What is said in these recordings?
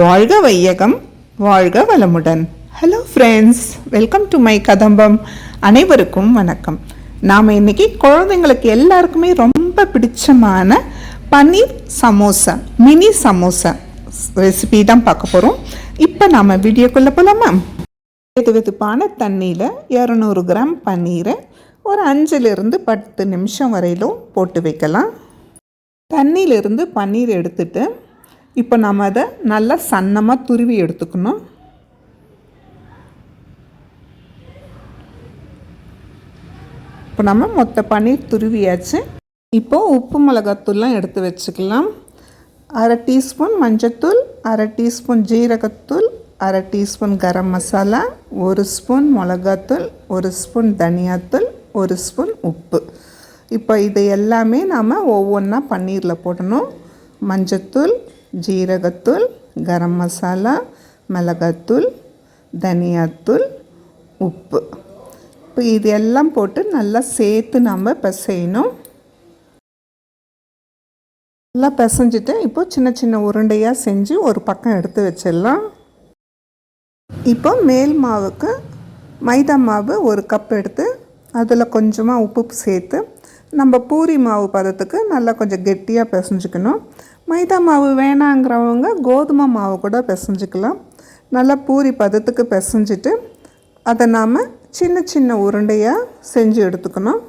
வாழ்க வையகம் வாழ்க வளமுடன். Hello friends welcome to my Kadambam. அனைவருக்கும் வணக்கம். நாம் இன்னைக்கு குழந்தைங்களுக்கு எல்லாருக்குமே ரொம்ப பிடிச்சமான பன்னீர் சமோசா மினி சமோசா ரெசிபி தான் பார்க்க போகிறோம் இப்போ நாம் வீடியோக்குள்ளே போகலாமா வெது வெதுப்பான தண்ணியில் இரநூறு கிராம் பன்னீரை ஒரு அஞ்சுலேருந்து பத்து நிமிஷம் வரையிலும் போட்டு வைக்கலாம். தண்ணியிலிருந்து பன்னீர் எடுத்துட்டு இப்போ நம்ம அதை நல்லா சன்னமாக துருவி எடுத்துக்கணும். இப்போ நம்ம மொத்த பன்னீர் துருவியாச்சு. இப்போது உப்பு மிளகாத்தூள்லாம் எடுத்து வச்சுக்கலாம். அரை டீஸ்பூன் மஞ்சத்தூள் அரை டீஸ்பூன் ஜீரகத்தூள் அரை டீஸ்பூன் கரம் மசாலா ஒரு ஸ்பூன் மிளகாத்தூள் ஒரு ஸ்பூன் தனியாத்தூள் ஒரு ஸ்பூன் உப்பு. இப்போ இது எல்லாமே நாம் ஒவ்வொன்றா பன்னீரில் போடணும். மஞ்சத்தூள் ஜீரகத்தூள் கரம் மசாலா மிளகாத்தூள் தனியாத்தூள் உப்பு இப்போ இது எல்லாம் போட்டு நல்லா சேர்த்து நம்ம பிசையணும் நல்லா பிசைஞ்சிட்டு இப்போது சின்ன சின்ன உருண்டையாக செஞ்சு ஒரு பக்கம் எடுத்து வச்சிடலாம் இப்போ மேல் மாவுக்கு மைதா மாவு ஒரு கப் எடுத்து அதில் கொஞ்சமாக உப்பு சேர்த்து நம்ம பூரி மாவு பதத்துக்கு நல்லா கொஞ்சம் கெட்டியாக பிசைஞ்சிக்கணும் மைதா மாவு வேணாங்கிறவங்க கோதுமை மாவு கூட பிசைஞ்சிக்கலாம். நல்லா பூரி பதத்துக்கு பிசைஞ்சிட்டு அதை நாம் சின்ன சின்ன உருண்டையாக செஞ்சு எடுத்துக்கணும்.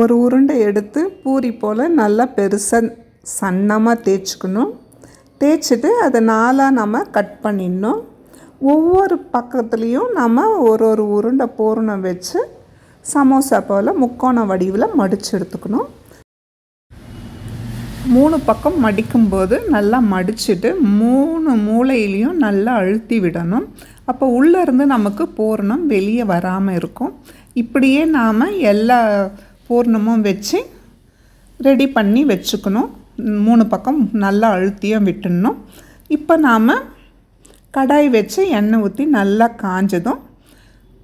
ஒரு உருண்டை எடுத்து பூரி போல் நல்லா பெருசாக சன்னமாக தேய்ச்சிக்கணும். தேய்ச்சிட்டு அதை நாளாக நம்ம கட் பண்ணிடணும். ஒவ்வொரு பக்கத்துலேயும் நம்ம ஒரு ஒரு உருண்டை பூரணம் வச்சு சமோசா போல் முக்கோண வடிவில் மடித்து எடுத்துக்கணும். மூணு பக்கம் மடிக்கும்போது நல்லா மடிச்சுட்டு மூணு மூளையிலையும் நல்லா அழுத்தி விடணும். அப்போ உள்ளேருந்து நமக்கு பூர்ணம் வெளியே வராமல் இருக்கும். இப்படியே நாம் எல்லா பூர்ணமும் வச்சு ரெடி பண்ணி வச்சுக்கணும். மூணு பக்கம் நல்லா அழுத்தியும் விட்டுடணும். இப்போ நாம் கடாய் வச்சு எண்ணெய் ஊற்றி நல்லா காஞ்சதும்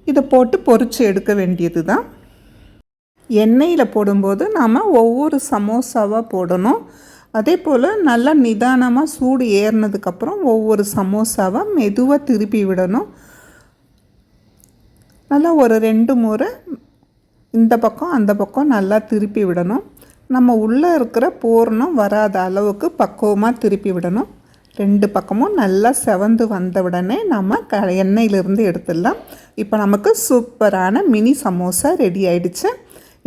இதை போட்டு பொறிச்சு எடுக்க வேண்டியது தான் எண்ணெயில் போடும்போது நாம் ஒவ்வொரு சமோசாவாக போடணும். அதே போல் நல்லா நிதானமாக சூடு ஏறினதுக்கப்புறம் ஒவ்வொரு சமோசாவாக மெதுவாக திருப்பி விடணும். நல்லா ஒரு ரெண்டு முறை இந்த பக்கம் அந்த பக்கம் நல்லா திருப்பி விடணும். நம்ம உள்ளே இருக்கிற பூர்ணம் வராத அளவுக்கு பக்குவமாக திருப்பி விடணும். ரெண்டு பக்கமும் நல்லா செவந்து வந்த உடனே நம்ம க எண்ணெயிலிருந்து எடுத்துடலாம். இப்போ நமக்கு சூப்பரான மினி சமோசா ரெடி ஆயிடுச்சு.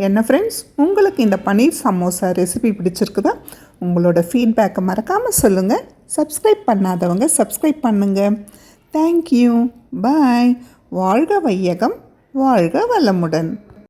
என்ன ஃப்ரெண்ட்ஸ் உங்களுக்கு இந்த பன்னீர் சமோசா ரெசிபி பிடிச்சிருக்குதா? உங்களோட ஃபீட்பேக்கை மறக்காமல் சொல்லுங்கள் சப்ஸ்கிரைப் பண்ணாதவங்க சப்ஸ்கிரைப் பண்ணுங்கள் தேங்க்யூ பாய் வாழ்க வையகம் வாழ்க வளமுடன்.